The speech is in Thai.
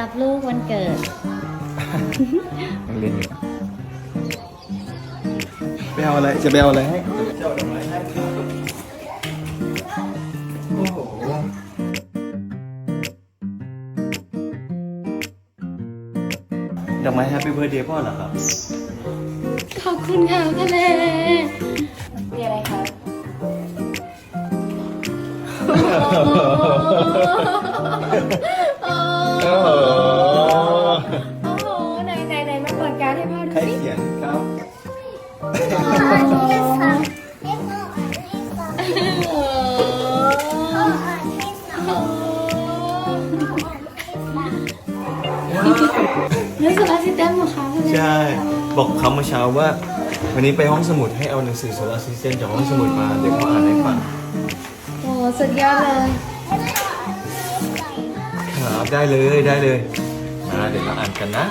รับลูกวันเกิดยังเรียนอยู่ไปเอาอะไร จะไปเอาอะไรให้จะเอาดอกไม้ให้โอ้โหดอกไม้แฮปปี้เบิร์ดเดย์พ่อเหรอครับ ขอบคุณค่ะทะเลมีอะไรคะ ปิดการ์ดให้พ่อดูใครสิเขียนครับโอ้นี่สุดาซิเต็มเหรอคะทะเลใช่บอกเขาเมื่อเช้าว่า วันนี้ไปห้องสมุดให้เอาหนังสือโซลาร์ซิสเต็มจากห้องสมุดมาเดี๋ยวเขาอ่านให้ฟังโอ้สุดยอดเลยครับได้เลยได้เลยมาเดี๋ยวเราอ่านกันนะ